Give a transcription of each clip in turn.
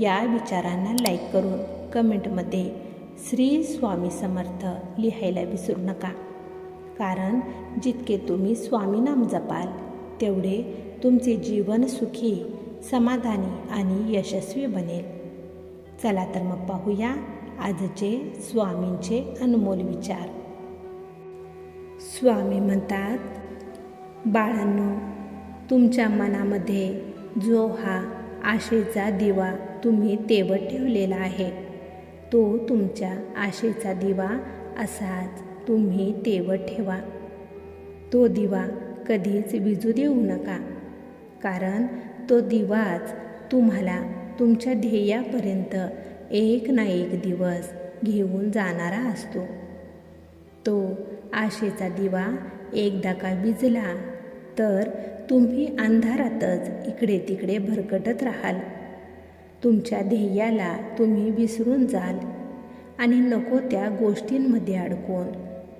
या विचारांना लाईक करून कमेंटमध्ये श्री स्वामी समर्थ लिहायला विसरू नका. कारण जितके तुम्ही स्वामी नाम जपाल तेवढे तुमचे जीवन सुखी समाधानी आणि यशस्वी बनेल. चला तर मग पाहूया आजचे स्वामींचे अनमोल विचार. स्वामी म्हणतात बाळांनो तुमच्या मनामध्ये जो हा आशेचा दिवा तुम्ही तेवत ठेवलेला आहे. तो तुमच्या आशेचा दिवा असाच तुम्ही तेवत ठेवा. तो दिवा कधीच विजू देऊ नका. कारण तो दिवाच तुम्हाला तुमच्या ध्येयापर्यंत एक ना एक दिवस घेऊन जाणारा असतो. तो आशेचा दिवा एकदा का विजला तर तुम्ही अंधारातच इकडे तिकडे भरकटत राहाल. तुमच्या ध्येयाला तुम्ही विसरून जाल. आणि नको त्या गोष्टींमध्ये अडकून.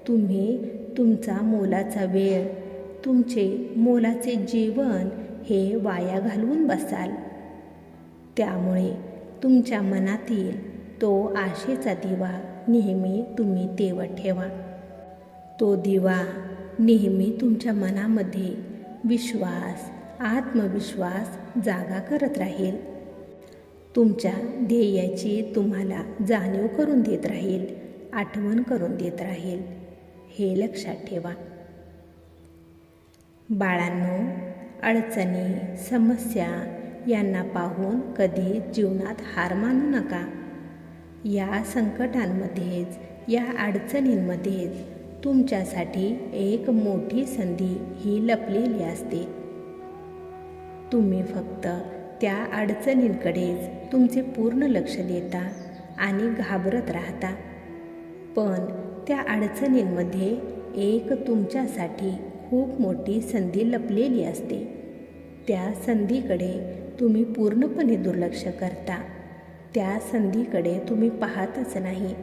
तुम्ही तुमचा मोलाचा वेळ तुमचे मोलाचे जीवन हे वाया घालवून बसाल. त्यामुळे तुमच्या मनातील तो आशेचा दिवा नेहमी तुम्ही तेवत ठेवा. तो दिवा नेहमी तुमच्या मनामध्ये विश्वास आत्मविश्वास जागा करत राहील. तुमच्या ध्येयाची तुम्हाला जाणीव करून देत राहील आठवण करून देत राहील. हे लक्षात ठेवा. बाळांनो अडचणी समस्या यांना पाहून कधी जीवनात हार मानू नका. या संकटांमध्येच या अडचणींमध्येच तुमच्यासाठी एक मोठी संधी ही लपलेली असते. तुम्ही फक्त त्या अडचणींकडेच तुमचे पूर्ण लक्ष देता आणि घाबरत राहता. पण त्या अडचणींमध्ये एक तुमच्यासाठी खूप मोठी संधी लपलेली असते. त्या संधीकडे तुम्ही पूर्णपणे दुर्लक्ष करता. त्या संधीकडे तुम्ही पाहतच नाही.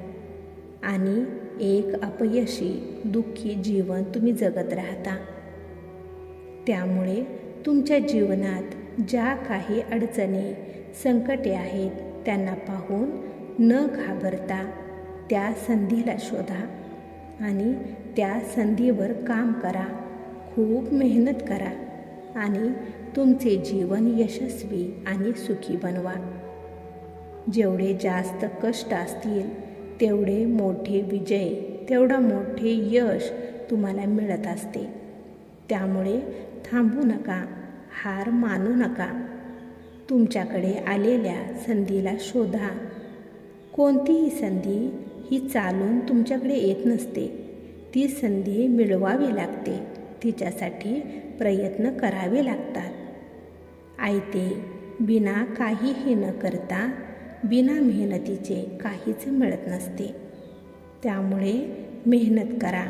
आणि एक अपयशी दुःखी जीवन तुम्ही जगत राहता. त्यामुळे तुमच्या जीवनात ज्या काही अडचणी संकटे आहेत त्यांना पाहून न घाबरता त्या संधीला शोधा आणि त्या संधीवर काम करा. खूप मेहनत करा आणि तुमचे जीवन यशस्वी आणि सुखी बनवा. जेवढे जास्त कष्ट असतील तेवढे मोठे विजय तेवढा मोठे यश तुम्हाला मिळत असते. त्यामुळे थांबू नका. हार मानू नका. तुमच्याकडे आलेल्या संधीला शोधा. कोणतीही संधी ही चालून तुमच्याकडे येत नसते. ती संधी मिळवावी लागते. तिच्यासाठी प्रयत्न करावे लागतात. आयते बिना काहीही न करता बिना मेहनतीचे काहीच मिळत नसते. त्यामुळे मेहनत करा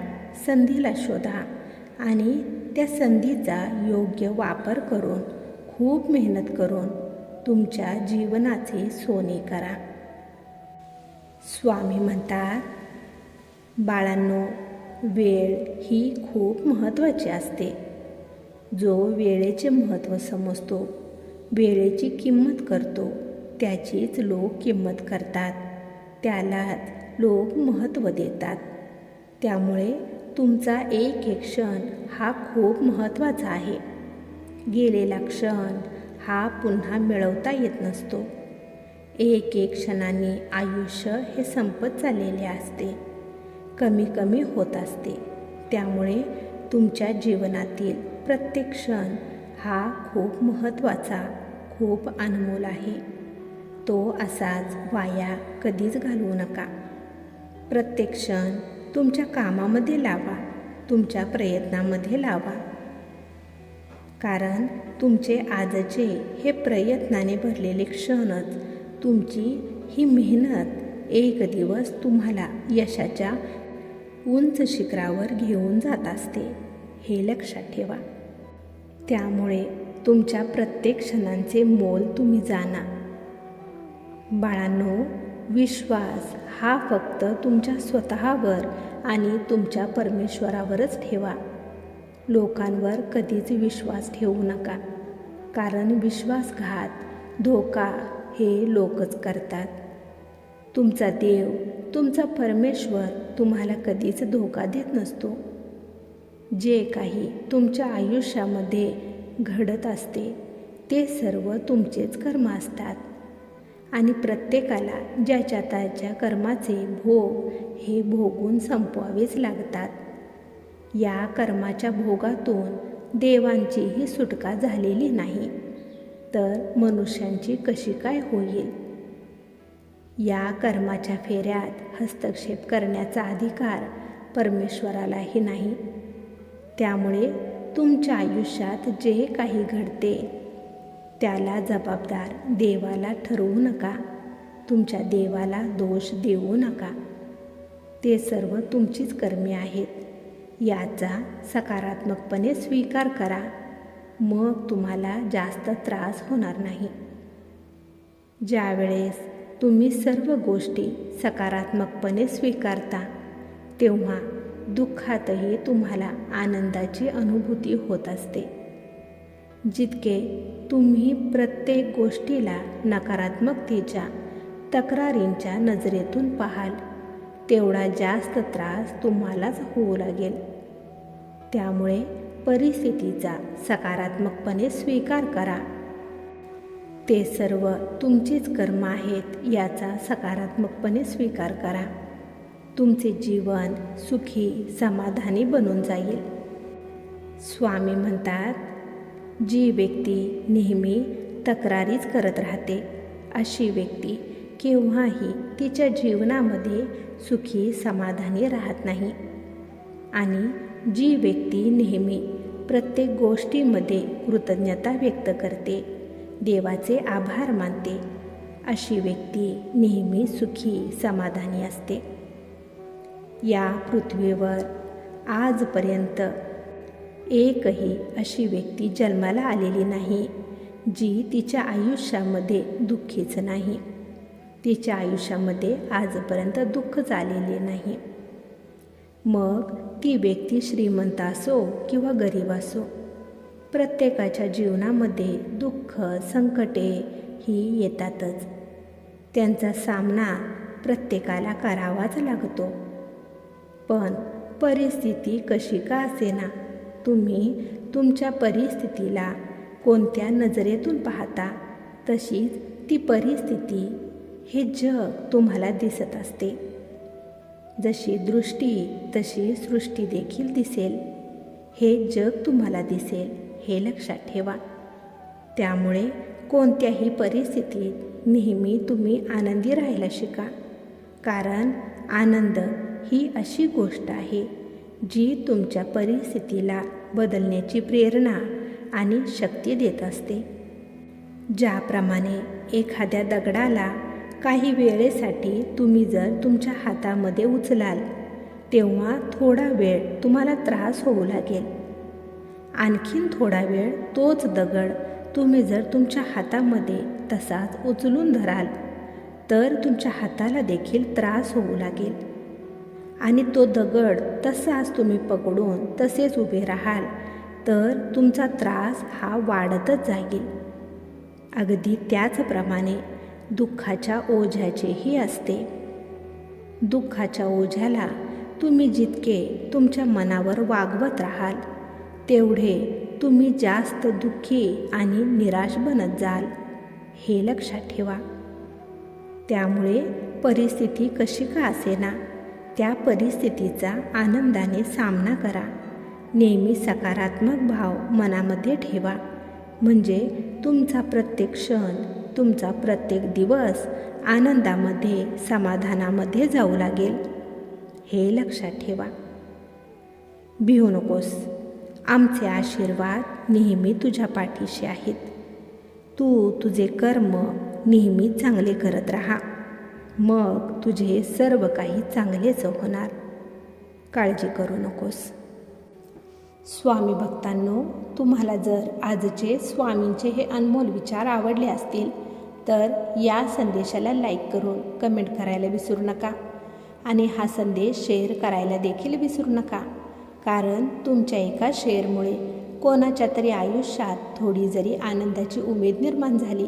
संधीला शोधा. आणि त्या संधीचा योग्य वापर करून खूप मेहनत करून तुमच्या जीवनाचे सोने करा. स्वामी म्हणतात बाळांनो वेळ ही खूप महत्त्वाची असते. जो वेळेचे महत्त्व समजतो वेळेची किंमत करतो त्याचीच लोक किंमत करतात. त्यालाच लोक महत्त्व देतात. त्यामुळे तुमचा एक एक क्षण हा खूप महत्त्वाचा आहे. गेलेला क्षण हा पुन्हा मिळवता येत नसतो. एक एक क्षणाने आयुष्य हे संपत चाललेले असते. कमी कमी होत असते. त्यामुळे तुमच्या जीवनातील प्रत्येक क्षण हा खूप महत्त्वाचा खूप अनमोल आहे. तो असाच वाया कधीच घालवू नका. प्रत्येक क्षण तुमच्या कामामध्ये लावा तुमच्या प्रयत्नामध्ये लावा. कारण तुमचे आजचे हे प्रयत्नाने भरलेले क्षणच तुमची ही मेहनत एक दिवस तुम्हाला यशाच्या उंच शिखरावर घेऊन जात असते हे लक्षात ठेवा. त्यामुळे तुमच्या प्रत्येक क्षणांचे मोल तुम्ही जाणा. बाळांनो विश्वास हा फक्त तुमच्या स्वतःवर आणि तुमच्या परमेश्वरावरच ठेवा. लोकांवर कधीच विश्वास ठेवू नका कारण विश्वासघात धोका हे लोकच करतात. तुमचा देव तुमचा परमेश्वर तुम्हाला कधीच धोका देत नसतो. जे काही तुमच्या आयुष्यामध्ये घडत असते ते सर्व तुमचेच कर्म असतात. आणि प्रत्येकाला ज्याच्या त्याच्या कर्माचे भोग हे भोगून संपवावेच लागतात. या कर्माच्या भोगातून देवांचीही सुटका झालेली नाही तर मनुष्यांची कशी काय होईल? या कर्माच्या फेऱ्यात हस्तक्षेप करण्याचा अधिकार परमेश्वरालाही नाही. त्यामुळे तुमच्या आयुष्यात जे काही घडते त्याला जबाबदार देवाला ठरवू नका. तुमच्या देवाला दोष देऊ नका. ते सर्व तुमचीच कर्मे आहेत. याचा सकारात्मकपणे स्वीकार करा. मग तुम्हाला जास्त त्रास होणार नाही. ज्यावेळेस तुम्ही सर्व गोष्टी सकारात्मकपणे स्वीकारता तेव्हा दुःखातही तुम्हाला आनंदाची अनुभूती होत असते. जितके तुम्ही प्रत्येक गोष्टीला नकारात्मकतेच्या तक्रारींच्या नजरेतून पाहाल तेवढा जास्त त्रास तुम्हालाच होऊ लागेल. त्यामुळे परिस्थितीचा सकारात्मकपणे स्वीकार करा. ते सर्व तुमचीच कर्म आहेत याचा सकारात्मकपणे स्वीकार करा. तुमचे जीवन सुखी समाधानी बनून जाईल. स्वामी म्हणतात जी व्यक्ती नेहमी तक्रारीच करत राहते अशी व्यक्ती केव्हाही तिच्या जीवनामध्ये सुखी समाधानी राहत नाही. आणि जी व्यक्ती नेहमी प्रत्येक गोष्टीमध्ये कृतज्ञता व्यक्त करते देवाचे आभार मानते अशी व्यक्ती नेहमी सुखी समाधानी असते. या पृथ्वीवर आजपर्यंत एकही अशी व्यक्ती जन्माला आलेली नाही जी तिच्या आयुष्यामध्ये दुःखीच नाही. तिच्या आयुष्यामध्ये आजपर्यंत दुःखच आलेले नाही. मग ती व्यक्ती श्रीमंत असो किंवा गरीब असो प्रत्येकाच्या जीवनामध्ये दुःख संकटे ही येतातच. त्यांचा सामना प्रत्येकाला करावाच लागतो. पण परिस्थिती कशी का असेना? तुम्ही तुमच्या परिस्थितीला कोणत्या नजरेतून पाहता तशीच ती परिस्थिती हे जग तुम्हाला दिसत असते. जशी दृष्टी तशी सृष्टी देखील दिसेल. हे जग तुम्हाला दिसेल हे लक्षात ठेवा. त्यामुळे कोणत्याही परिस्थितीत नेहमी तुम्ही आनंदी राहायला शिका. कारण आनंद ही अशी गोष्ट आहे जी तुमच्या परिस्थितीला बदलण्याची प्रेरणा आणि शक्ती देत असते. ज्याप्रमाणे एखाद्या दगडाला काही वेळेसाठी तुम्ही जर तुमच्या हातामध्ये उचलाल तेव्हा थोडा वेळ तुम्हाला त्रास होऊ लागेल. आणखीन थोडा वेळ तोच दगड तुम्ही जर तुमच्या हातामध्ये तसाच उचलून धराल तर तुमच्या हाताला देखील त्रास होऊ लागेल. आणि तो दगड तसाच तुम्ही पकडून तसेच उभे राहाल तर तुमचा त्रास हा वाढतच जाईल. अगदी त्याचप्रमाणे दुःखाच्या ओझ्याचेही असते. दुःखाच्या ओझ्याला तुम्ही जितके तुमच्या मनावर वागवत राहाल तेवढे तुम्ही जास्त दुःखी आणि निराश बनत जाल हे लक्षात ठेवा. त्यामुळे परिस्थिती कशी का असेना? त्या परिस्थितीचा आनंदाने सामना करा. नेहमी सकारात्मक भाव मनामध्ये ठेवा. म्हणजे तुमचा प्रत्येक क्षण तुमचा प्रत्येक दिवस आनंदामध्ये समाधानामध्ये जाऊ लागेल. हे लक्षात ठेवा. भिवू नकोस. आमचे आशीर्वाद नेहमी तुझ्या पाठीशी आहेत. तू तुझे कर्म नेहमी चांगले करत राहा. मग तुझे सर्व काही चांगलेच होणार. काळजी करू नकोस. स्वामी भक्तांनो तुम्हाला जर आजचे स्वामींचे हे अनमोल विचार आवडले असतील तर या संदेशाला लाईक करून कमेंट करायला विसरू नका. आणि हा संदेश शेअर करायला देखील विसरू नका. कारण तुमच्या एका शेअरमुळे कोणाच्या तरी आयुष्यात थोडी जरी आनंदाची उमेद निर्माण झाली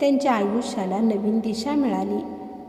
त्यांच्या आयुष्याला नवीन दिशा मिळाली.